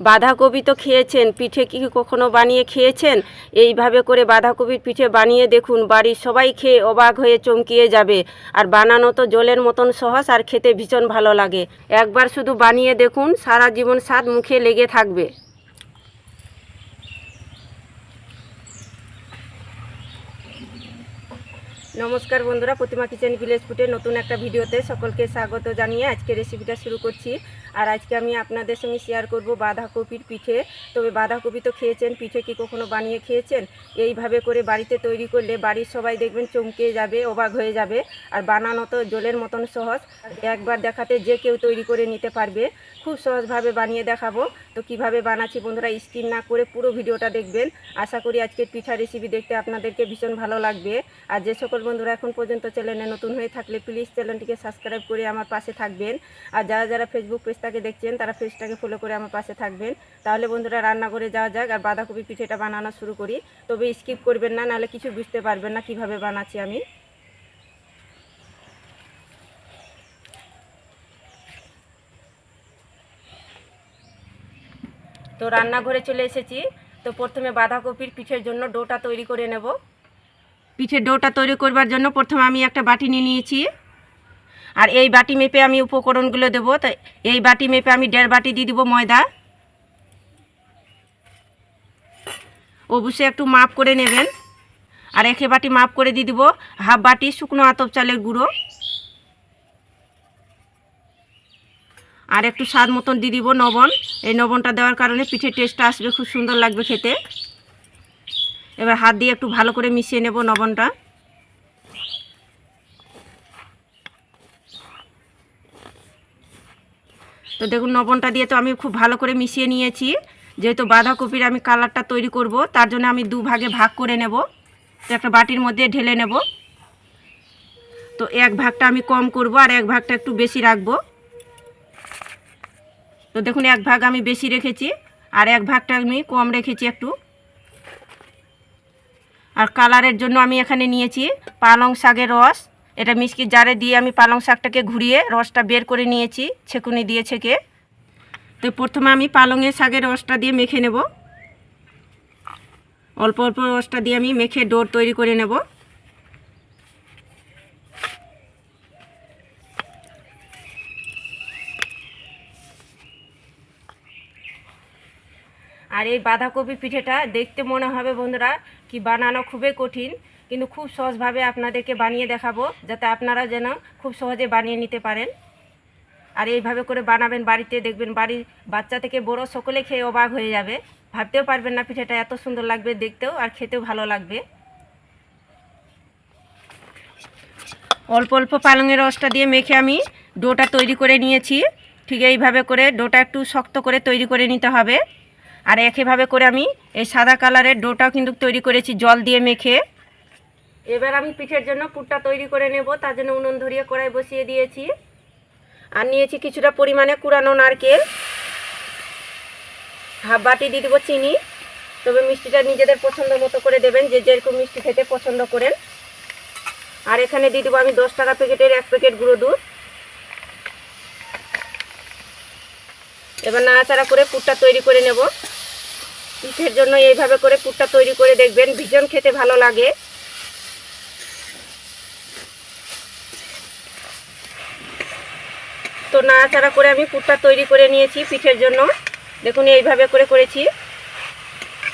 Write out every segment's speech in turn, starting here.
বাঁধাকপি তো খেয়েছেন, পিঠে কি কখনো বানিয়ে খেয়েছেন? এইভাবে করে বাঁধাকপির পিঠে বানিয়ে দেখুন, বাড়ির সবাই খেয়ে অবাক হয়ে চমকিয়ে যাবে। আর বানানো তো জলের মতন সহজ আর খেতে ভীষণ ভালো লাগে। একবার শুধু বানিয়ে দেখুন, সারা জীবন স্বাদ মুখে লেগে থাকবে। নমস্কার বন্ধুরা, প্রতিমা কিচেন ভিলেজ ফুটে নতুন একটা ভিডিওতে সকলকে স্বাগত জানিয়ে আজকে রেসিপিটা শুরু করছি। আর আজকে আমি আপনাদের সঙ্গে শেয়ার করব বাঁধাকপির পিঠে। তবে বাঁধাকপি তো খেয়েছেন, পিঠে কি কখনো বানিয়ে খেয়েছেন? এইভাবে করে বাড়িতে তৈরি করলে বাড়ির সবাই দেখবেন চমকে যাবে, অবাক হয়ে যাবে। আর বানানো তো জলের মতন সহজ। একবার দেখাতে যে কেউ তৈরি করে নিতে পারবে। খুব সহজভাবে বানিয়ে দেখাবো। তো কীভাবে বানাচ্ছি বন্ধুরা স্কিন না করে পুরো ভিডিওটা দেখবেন। আশা করি আজকের পিঠা রেসিপি দেখতে আপনাদেরকে ভীষণ ভালো লাগবে। আর যে সকল বন্ধুরা এখন পর্যন্ত চ্যানেলে নতুন হয়ে থাকলে প্লিজ চ্যানেলটিকে সাবস্ক্রাইব করে আমার পাশে থাকবেন। আর যারা যারা ফেসবুক পেজটাকে দেখছেন, তারা পেজটাকে ফলো করে আমার পাশে থাকবেন। তাহলে বন্ধুরা রান্না করে যাওয়া যাক আর বাঁধাকপি পিঠেটা বানানো শুরু করি। তবে স্কিপ করবেন না, নাহলে কিছু বুঝতে পারবেন না কীভাবে বানাচ্ছি আমি। তো রান্নাঘরে চলে এসেছি। তো প্রথমে বাঁধাকপির পিঠের জন্য ডোটা তৈরি করে নেব। পিঠের ডোটা তৈরি করবার জন্য প্রথমে আমি একটা বাটি নিয়ে নিয়েছি। আর এই বাটি মেপে আমি উপকরণগুলো দেবো। তো এই বাটি মেপে আমি দেড় বাটি দিয়ে দিব ময়দা। অবশ্যই একটু মাপ করে নেবেন। আর একে বাটি মাপ করে দিয়ে দিব হাফ বাটি শুকনো আতপ চালের গুঁড়ো। আর একটু স্বাদ মতন দিয়ে দিব লবণ এই লবণটা দেওয়ার কারণে পিঠের টেস্টটা আসবে, খুব সুন্দর লাগবে খেতে। এবার হাত দিয়ে একটু ভালো করে মিশিয়ে নেব লবণটা তো দেখুন লবণটা দিয়ে তো আমি খুব ভালো করে মিশিয়ে নিয়েছি। যেহেতু বাঁধাকপির আমি কালারটা তৈরি করব, তার জন্য আমি দু ভাগে ভাগ করে নেব। তো একটা বাটির মধ্যে ঢেলে নেব। তো এক ভাগটা আমি কম করব আর এক ভাগটা একটু বেশি রাখব। তো দেখুন, এক ভাগ আমি বেশি রেখেছি, আর এক ভাগটা আমি কম রেখেছি একটু। আর কালারের জন্য আমি এখানে নিয়েছি পালং শাকের রস। এটা মিষ্টির জারে দিয়ে আমি পালং শাকটাকে ঘুরিয়ে রসটা বের করে নিয়েছি, ছেকুনি দিয়ে ছেঁকে। তো প্রথমে আমি পালংয়ের শাকের রসটা দিয়ে মেখে নেব। অল্প অল্প রসটা দিয়ে আমি মেখে ডোর তৈরি করে নেব। আর এই বাঁধাকপি পিঠেটা দেখতে মনে হবে বন্ধুরা কি বানানো খুবই কঠিন, কিন্তু খুব সহজভাবে আপনাদেরকে বানিয়ে দেখাবো যাতে আপনারা যেন খুব সহজে বানিয়ে নিতে পারেন। আর এইভাবে করে বানাবেন বাড়িতে, দেখবেন বাড়ির বাচ্চা থেকে বড় সকলে খেয়ে অবাক হয়ে যাবে। ভাবতেও পারবেন না পিঠেটা এত সুন্দর লাগবে দেখতেও আর খেতেও ভালো লাগবে। অল্প অল্প পালঙের রসটা দিয়ে মেখে আমি ডোটা তৈরি করে নিয়েছি। ঠিক এইভাবে করে ডোটা একটু শক্ত করে তৈরি করে নিতে হবে। আর একইভাবে করে আমি এই সাদা কালারের ডোটাও কিন্তু তৈরি করেছি, জল দিয়ে মেখে। এবার আমি পিঠের জন্য পুরটা তৈরি করে নেব, তার জন্য উনুন ধরিয়ে কড়াই বসিয়ে দিয়েছি। আর নিয়েছি কিছুটা পরিমাণে কুড়ানো নারকেল। হাফ বাটি দিয়ে দেবো চিনি। তবে মিষ্টিটা নিজেদের পছন্দ মতো করে দেবেন, যে যেরকম মিষ্টি খেতে পছন্দ করেন। আর এখানে দিয়ে দেবো আমি দশ টাকা প্যাকেটের এক প্যাকেট গুঁড়ো দুধ। এবার নাড়াচাড়া করে পুরটা তৈরি করে নেব। পিঠের জন্য এইভাবে করে পুরটা তৈরি করে দেখবেন। ভীষণ খেতে ভালো লাগে। তো নাড়াচাড়া করে আমি পুরটা তৈরি করে নিয়েছি পিঠের জন্য। দেখুন, এইভাবে করে করেছি।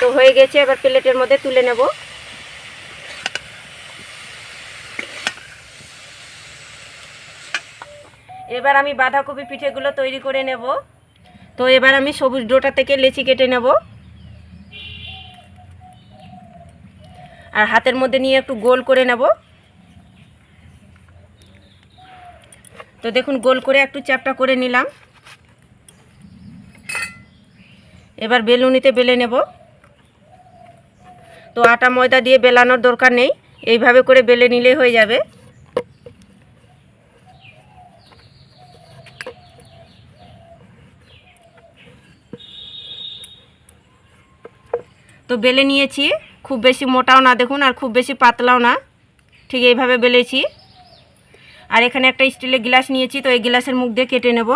তো হয়ে গেছে, এবার প্লেটের মধ্যে তুলে নেব। এবার আমি বাঁধাকপি পিঠেগুলো তৈরি করে নেব। তো এবার আমি সবুজ ডোটা থেকে লেচি কেটে নেব। আর হাতের মধ্যে নিয়ে একটু গোল করে নেব। তো দেখুন, গোল করে একটু চ্যাপটা করে নিলাম। এবার বেলুনিতে বেলে নেব। তো আটা ময়দা দিয়ে বেলানোর দরকার নেই, এইভাবে করে বেলে নিলেই হয়ে যাবে। তো বেলে নিয়েছি। খুব বেশি মোটাও না দেখুন, আর খুব বেশি পাতলাও না। ঠিক এইভাবে বেলেছি। আর এখানে একটা স্টিলের গ্লাস নিয়েছি, তো এই গ্লাসের মুখ দিয়ে কেটে নেব।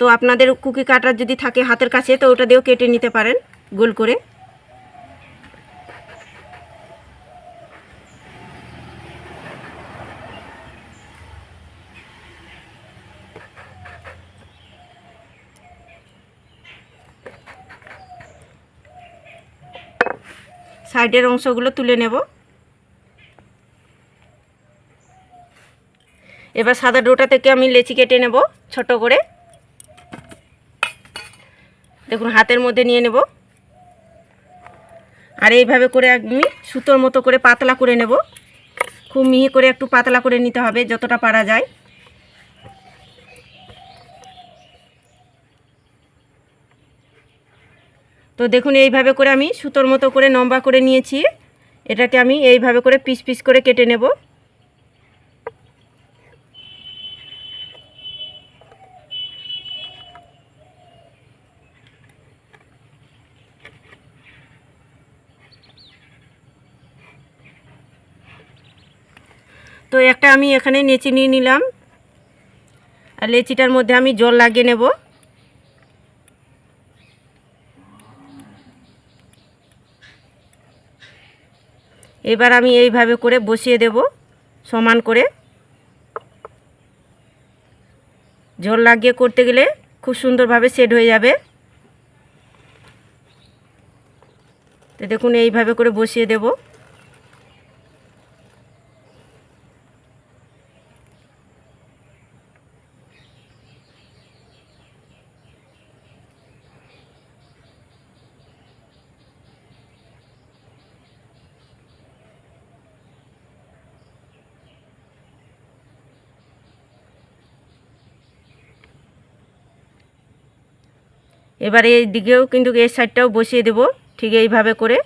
তো আপনাদের কুকি কাটার যদি থাকে হাতের কাছে, তো ওটা দিয়েও কেটে নিতে পারেন, গোল করে। সাইডের অংশগুলো তুলে নেব। এবার সাদা ডোটা থেকে আমি লেচি কেটে নেব ছোট করে। দেখুন, হাতের মধ্যে নিয়ে নেব। আর এইভাবে করে আমি সুতোর মতো করে পাতলা করে নেব। খুব মিহি করে একটু পাতলা করে নিতে হবে, যতটা পারা যায়। তো দেখুন, এইভাবে করে আমি সুতোর মতো করে লম্বা করে নিয়েছি। এটাকে আমি এইভাবে করে পিস পিস করে কেটে নেব। তো একটা আমি এখানে নেচি নিয়ে নিলাম। আর লেচিটার মধ্যে আমি জল লাগিয়ে নেব। এবার আমি এইভাবে করে বসিয়ে দেব, সমান করে। ঝোল লাগিয়ে করতে গেলে খুব সুন্দরভাবে সেট হয়ে যাবে। তো দেখুন, এইভাবে করে বসিয়ে দেব। এবার এই দিকেও কিন্তু এই সাইডটাও বসিয়ে দেব, ঠিক এইভাবে করে।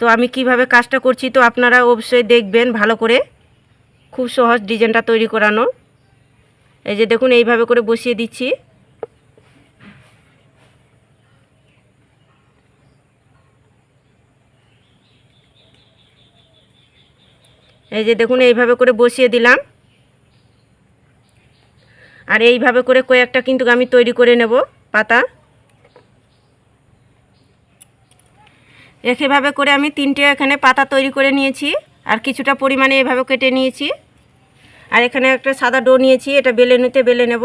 তো আমি কীভাবে কাজটা করছি তো আপনারা অবশ্যই দেখবেন ভালো করে, খুব সহজ ডিজাইনটা তৈরি করানো। এই যে দেখুন, এইভাবে করে বসিয়ে দিচ্ছি। এই যে দেখুন, এইভাবে করে বসিয়ে দিলাম। আর এইভাবে করে কয়েকটা কিন্তু আমি তৈরি করে নেব পাতা। এভাবে করে আমি তিনটে এখানে পাতা তৈরি করে নিয়েছি, আর কিছুটা পরিমাণে এভাবে কেটে নিয়েছি। আর এখানে একটা সাদা ডো নিয়েছি, এটা বেলে নিতে বেলে নেব।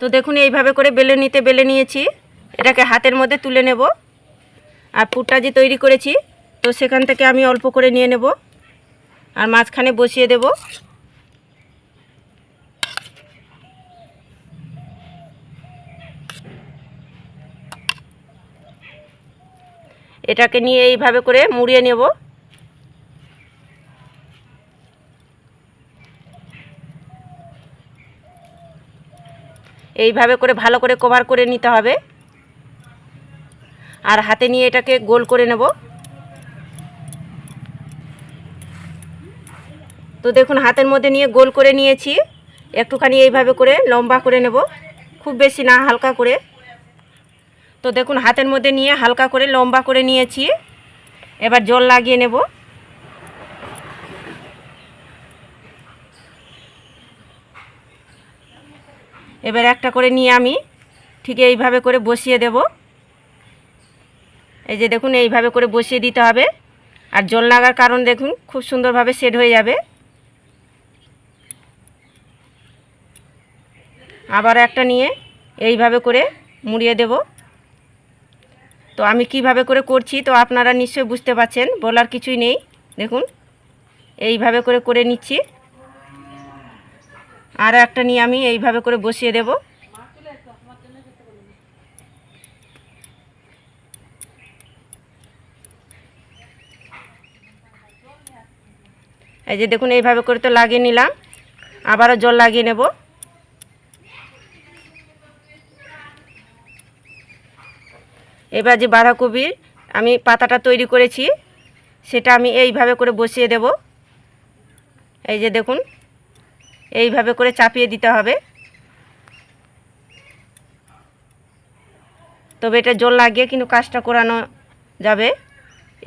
তো দেখুন, এইভাবে করে বেলে নিতে বেলে নিয়েছি। এটাকে হাতের মধ্যে তুলে নেব। আর পুরটা যে তৈরি করেছি, তো সেখান থেকে আমি অল্প করে নিয়ে নেব। আর মাঝখানে বসিয়ে দেব। এটাকে নিয়ে এইভাবে করে মুড়িয়ে নেব। এইভাবে করে ভালো করে কভার করে নিতে হবে। আর হাতে নিয়ে এটাকে গোল করে নেব। তো দেখুন, হাতের মধ্যে নিয়ে গোল করে নিয়েছি। একটুখানি এইভাবে করে লম্বা করে নেব, খুব বেশি না হালকা করে। তো দেখুন, হাতের মধ্যে নিয়ে হালকা করে লম্বা করে নিয়েছি। এবার জল লাগিয়ে নেব। এবার একটা করে নিয়ে আমি ঠিক এইভাবে করে বসিয়ে দেব। এই যে দেখুন, এইভাবে করে বসিয়ে দিতে হবে। আর জল লাগার কারণ দেখুন, খুব সুন্দরভাবে সেট হয়ে যাবে। আবার একটা নিয়ে এইভাবে করে মুড়িয়ে দেব। তো আমি কীভাবে করে করছি, তো আপনারা নিশ্চয়ই বুঝতে পারছেন, বলার কিছুই নেই। দেখুন, এইভাবে করে করে নিচ্ছি। আর একটা নিয়ে আমি এইভাবে করে বসিয়ে দেব। এই যে দেখুন, এইভাবে করে তো লাগিয়ে নিলাম। আবারও জল লাগিয়ে নেব। এবার যে বাঁধাকপির আমি পাতাটা তৈরি করেছি, সেটা আমি এইভাবে করে বসিয়ে দেব। এই যে দেখুন, এইভাবে করে চাপিয়ে দিতে হবে। তবে এটা জল লাগিয়ে কিন্তু কাজটা করানো যাবে।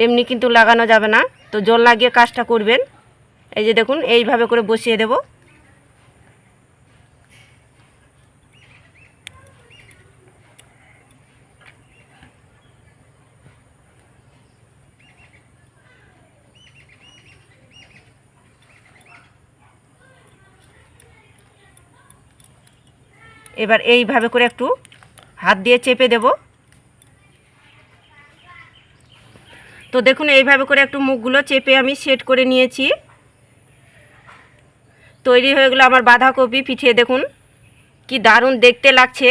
এমনি কিন্তু লাগানো যাবে না। তো জল লাগিয়ে কাজটা করবেন। এই যে দেখুন, এইভাবে করে বসিয়ে দেব। এবার এইভাবে করে একটু হাত দিয়ে চেপে দেব। তো দেখুন, এইভাবে করে একটু মুখগুলো চেপে আমি সেট করে নিয়েছি। তৈরি হয়ে গেলো আমার বাঁধাকপি পিঠে দেখুন। কি দারুণ দেখতে লাগছে।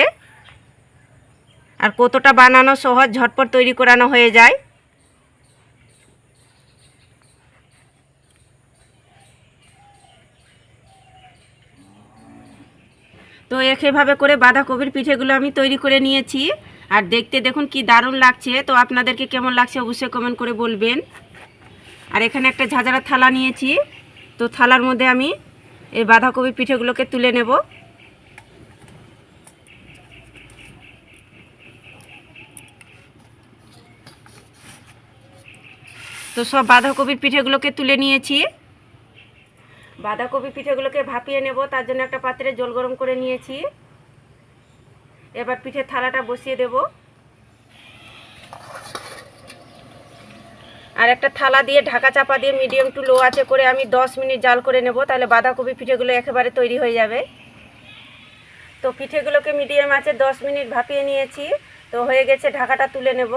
আর কতটা বানানো সহজ, ঝটপট তৈরি করানো হয়ে যায়। তো এভাবে করে বাঁধাকপির পিঠেগুলো আমি তৈরি করে নিয়েছি। আর দেখতে দেখুন কি দারুণ লাগছে। তো আপনাদেরকে কেমন লাগছে অবশ্যই কমেন্ট করে বলবেন। আর এখানে একটা ঝাঁঝারা থালা নিয়েছি। তো থালার মধ্যে আমি এই বাঁধাকপির পিঠেগুলোকে তুলে নেব। তো সব বাঁধাকপির পিঠেগুলোকে তুলে নিয়েছি। বাঁধাকপি পিঠেগুলোকে ভাপিয়ে নেব, তার জন্য একটা পাত্রে জল গরম করে নিয়েছি। এবার পিঠের থালাটা বসিয়ে দেব। আর একটা থালা দিয়ে, ঢাকা চাপা দিয়ে মিডিয়াম টু লো আছে করে আমি 10 মিনিট জাল করে নেব, তাহলে বাঁধাকপি পিঠেগুলো একেবারে তৈরি হয়ে যাবে। তো পিঠেগুলোকে মিডিয়াম আছে 10 মিনিট ভাপিয়ে নিয়েছি, তো হয়ে গেছে ঢাকাটা তুলে নেব।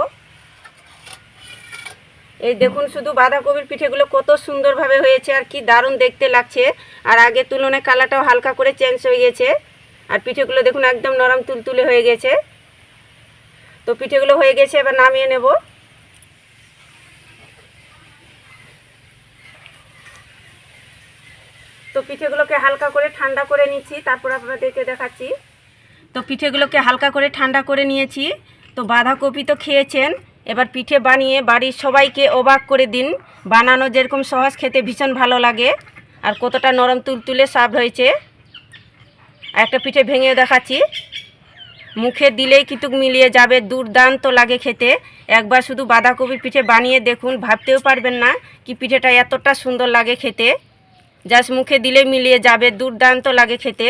এই দেখুন শুধু বাঁধাকপির পিঠেগুলো কত সুন্দরভাবে হয়েছে আর কি দারুণ দেখতে লাগছে। আর আগের তুলনায় কালারটাও হালকা করে চেঞ্জ হয়ে গেছে। আর পিঠেগুলো দেখুন একদম নরম তুলতুলে হয়ে গেছে। তো পিঠেগুলো হয়ে গেছে, এবার নামিয়ে নেব। পিঠেগুলোকে হালকা করে ঠান্ডা করে নিচ্ছি, তারপর আপনাদেরকে দেখাচ্ছি। তো পিঠেগুলোকে হালকা করে ঠান্ডা করে নিয়েছি। তো বাঁধাকপি তো খেয়েছেন, এবার পিঠে বানিয়ে বাড়ির সবাইকে অবাক করে দিন। বানানো যেরকম সহজ, খেতে ভীষণ ভালো লাগে। আর কতটা নরম তুলতুলে সাফ হয়েছে। একটা পিঠে ভেঙে দেখাচ্ছি। মুখে দিলেই কিন্তু মিলিয়ে যাবে, দুর্দান্ত লাগে খেতে। একবার শুধু বাঁধাকপির পিঠে বানিয়ে দেখুন, ভাবতেও পারবেন না কি পিঠেটা এতটা সুন্দর লাগে খেতে। জাস্ট মুখে দিলে মিলিয়ে যাবে, দুর্দান্ত লাগে খেতে।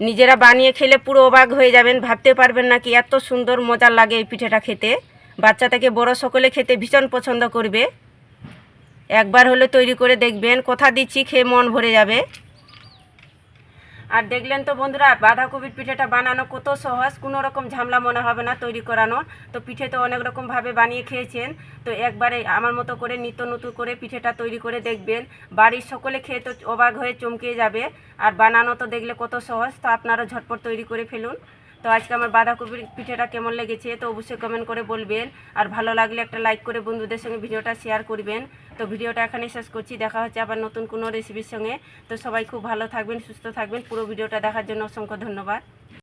নিজেরা বানিয়ে খেলে পুরো অবাক হয়ে যাবেন, ভাবতে পারবেন না কি এত সুন্দর মজার লাগে এই পিঠেটা খেতে। বাচ্চা থেকে বড় সকলে খেতে ভীষণ পছন্দ করবে। একবার হলে তৈরি করে দেখবেন, কথা দিচ্ছি খেয়ে মন ভরে যাবে। আর দেখলেন তো বন্ধুরা, বাঁধাকপির পিঠেটা বানানো কত সহজ, কোনো রকম ঝামেলা মনে হবে না তৈরি করানো তো পিঠে তো অনেক রকমভাবে বানিয়ে খেয়েছেন। তো একবারে আমার মতো করে নিত্য নতুন করে পিঠেটা তৈরি করে দেখবেন। বাড়ির সকলে খেয়ে তো অবাক হয়ে চমকে যাবে। আর বানানো তো দেখলে কত সহজ, তো আপনারা ঝটপট তৈরি করে ফেলুন। তো আজকে আমার বাঁধাকপির পিঠেটা কেমন লেগেছে তো অবশ্যই কমেন্ট করে বলবেন। আর ভালো লাগলে একটা লাইক করে বন্ধুদের সঙ্গে ভিডিওটা শেয়ার করবেন। তো ভিডিওটা এখানে শেষ করছি। দেখা হচ্ছে আবার নতুন কোনো রেসিপির সঙ্গে। তো সবাই খুব ভালো থাকবেন, সুস্থ থাকবেন। পুরো ভিডিওটা দেখার জন্য অসংখ্য ধন্যবাদ।